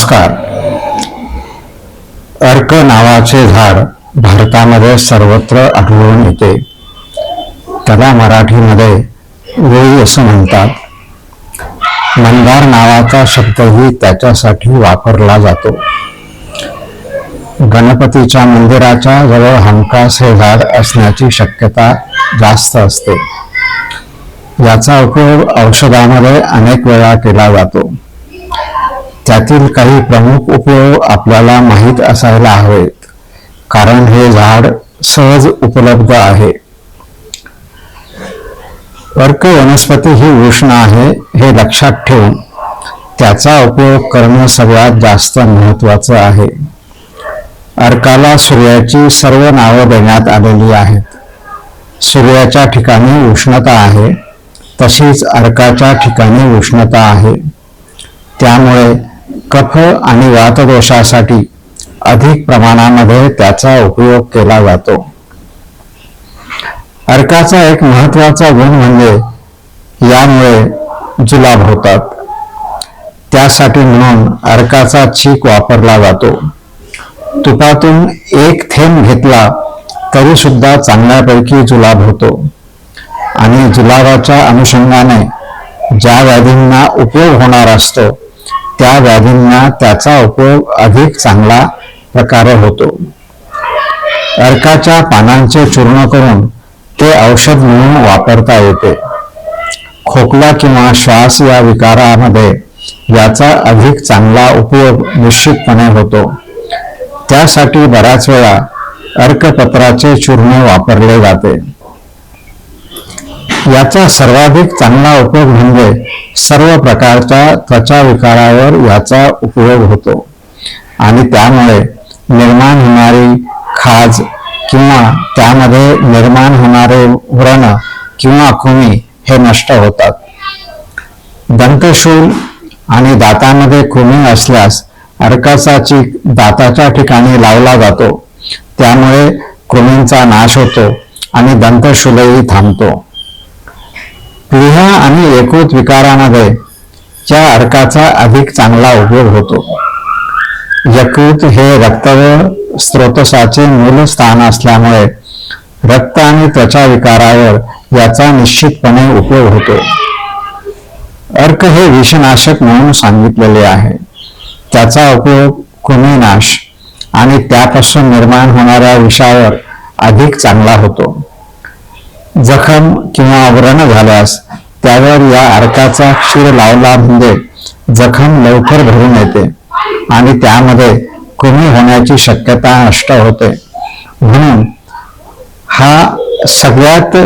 नमस्कार. अर्क नावाचे झाड भारतामध्ये सर्वत्र आढळून येते. त्याला मराठीमध्ये वेळी असं म्हणतात. मंदार नावाचा शब्दही त्याच्यासाठी वापरला जातो. गणपतीच्या मंदिराच्या जवळ हमखास हे झाड असण्याची शक्यता जास्त असते. याचा उपयोग औषधामध्ये अनेक वेळा केला जातो. त्यातील काही प्रमुख उपयोग आपल्याला माहीत असायला हवेत. कारण हे झाड सहज उपलब्ध आहे. अर्क वनस्पती ही उष्ण आहे हे लक्षात ठेवून त्याचा उपयोग करणं सगळ्यात जास्त महत्वाचं आहे. अर्काला सूर्याची सर्व नावं देण्यात आलेली आहेत. सूर्याच्या ठिकाणी उष्णता आहे तशीच अर्काच्या ठिकाणी उष्णता आहे. त्यामुळे कफ आणि वातदोषासाठी अधिक प्रमाणामध्ये त्याचा उपयोग केला जातो. अर्काचा एक महत्त्वाचा गुण म्हणजे यामुळे जुलाब होतात. त्यासाठी म्हणून अर्काचा चीक वापरला जातो. तुपातून एक थेंब घेतला तरी सुद्धा चांगल्यापैकी जुलाब होतो. आणि जुलाबाच्या अनुषंगाने ज्या व्याधींना उपयोग होणार असतो त्या व्याधींना त्याचा उपयोग अधिक चांगला प्रकारे होतो. अर्काच्या पानांचे चूर्ण करून ते औषध म्हणून वापरता येते. खोकला किंवा श्वास या विकारामध्ये याचा अधिक चांगला उपयोग निश्चितपणे होतो. त्यासाठी बऱ्याच वेळा अर्कपत्राचे चूर्ण वापरले जाते. याचा सर्वाधिक चांगला उपयोग म्हणजे सर्व प्रकारच्या त्वचा विकारावर याचा उपयोग होतो. आणि त्यामुळे निर्माण होणारी खाज किंवा त्यामध्ये निर्माण होणारे व्रण किंवा कृमी हे नष्ट होतात. दंतशूल आणि दातामध्ये कृमी असल्यास अर्कासाची दाताच्या ठिकाणी लावला जातो. त्यामुळे कृमींचा नाश होतो आणि दंतशूलही थांबतो. प्लीहा आणि यकृत विकारामध्ये च्या अर्काचा अधिक चांगला उपयोग होतो. यकृत हे रक्त स्रोतसाचे मूल स्थान असल्यामुळे रक्त आणि त्वचा विकारावर याचा निश्चितपणे उपयोग होतो. अर्क हे विषनाशक म्हणून सांगितलेले आहे. त्याचा उपयोग कुमीनाश आणि त्यापासून निर्माण होणाऱ्या विषावर अधिक चांगला होतो. जखम किंवा आवरण झाल्यास त्यावर या अर्काचा क्षीर लावला म्हणजे जखम लवकर भरून येते आणि त्यामध्ये कमी होण्याची शक्यता नष्ट होते. म्हणून हा सगळ्यात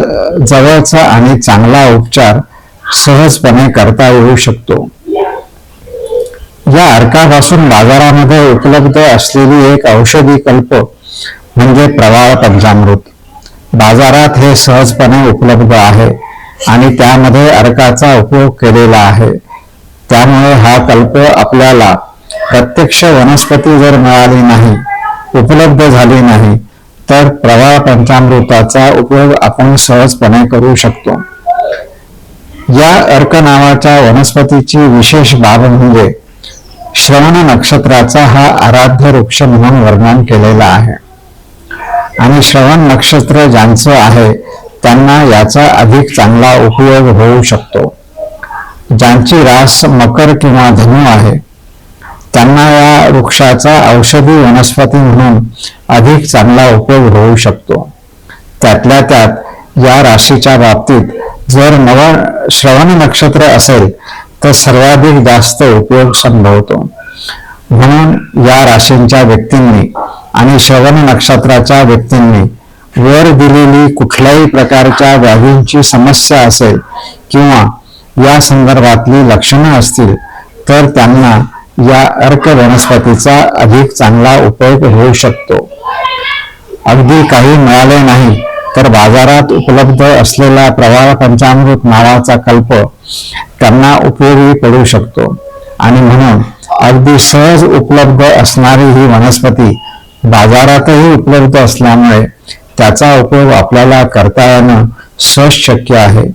जवळचा आणि चांगला उपचार सहजपणे करता येऊ शकतो. या अर्कापासून बाजारामध्ये उपलब्ध असलेली एक औषधी कल्प म्हणजे प्रवाळ पंचामृत. बाजारात हे सहजपणे उपलब्ध आहे आणि त्यामध्ये अर्काचा उपयोग केलेला आहे. त्यामुळे हा कल्प आपल्याला प्रत्यक्ष वनस्पती जर मिळाली नाही उपलब्ध झाली नाही तर प्रवाळ पंचामृताचा उपयोग आपण सहजपणे करू शकतो. या अर्क नावाच्या वनस्पतीची विशेष बाब म्हणजे श्रवण नक्षत्राचा हा आराध्य वृक्ष म्हणून वर्णन केलेला आहे. आणि श्रवण नक्षत्र ज्यांचं आहे त्यांना याचा अधिक चांगला उपयोग होऊ शकतो. ज्यांची रास मकर किंवा धनु आहे त्यांना या वृक्षाचा औषधी वनस्पती म्हणून अधिक चांगला उपयोग होऊ शकतो. त्यातल्या त्यात या राशीच्या बाबतीत जर नव श्रवण नक्षत्र असेल तर सर्वाधिक जास्त उपयोग संभवतो. म्हणून या राशींच्या व्यक्तींनी आणि श्रवण नक्षत्राच्या व्यक्तींनी वर दिलेली कुठल्याही प्रकारच्या व्याधींची समस्या असेल किंवा या संदर्भातली लक्षणं असतील तर त्यांना या अर्क वनस्पतीचा अधिक चांगला उपयोग होऊ शकतो. अगदी काही मिळाले नाही तर बाजारात उपलब्ध असलेला प्रवाळ पंचामृत नावाचा कल्प त्यांना उपयोगी पडू शकतो. आणि म्हणून अगदी सहज उपलब्ध असणारी ही वनस्पती बाजारातही उपलब्ध असल्यामुळे त्याचा उपयोग आपल्याला करता येणं सहज शक्य आहे.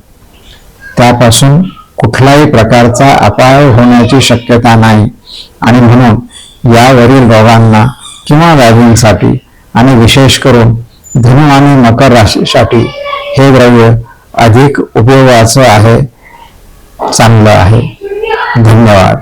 त्यापासून कुठलाही प्रकारचा अपाय होण्याची शक्यता नाही. आणि म्हणून यावरील रोगांना किंवा व्याधींसाठी आणि विशेष करून धनु आणि मकर राशीसाठी हे द्रव्य अधिक उपयोगाचं आहे चांगलं आहे. धन्यवाद.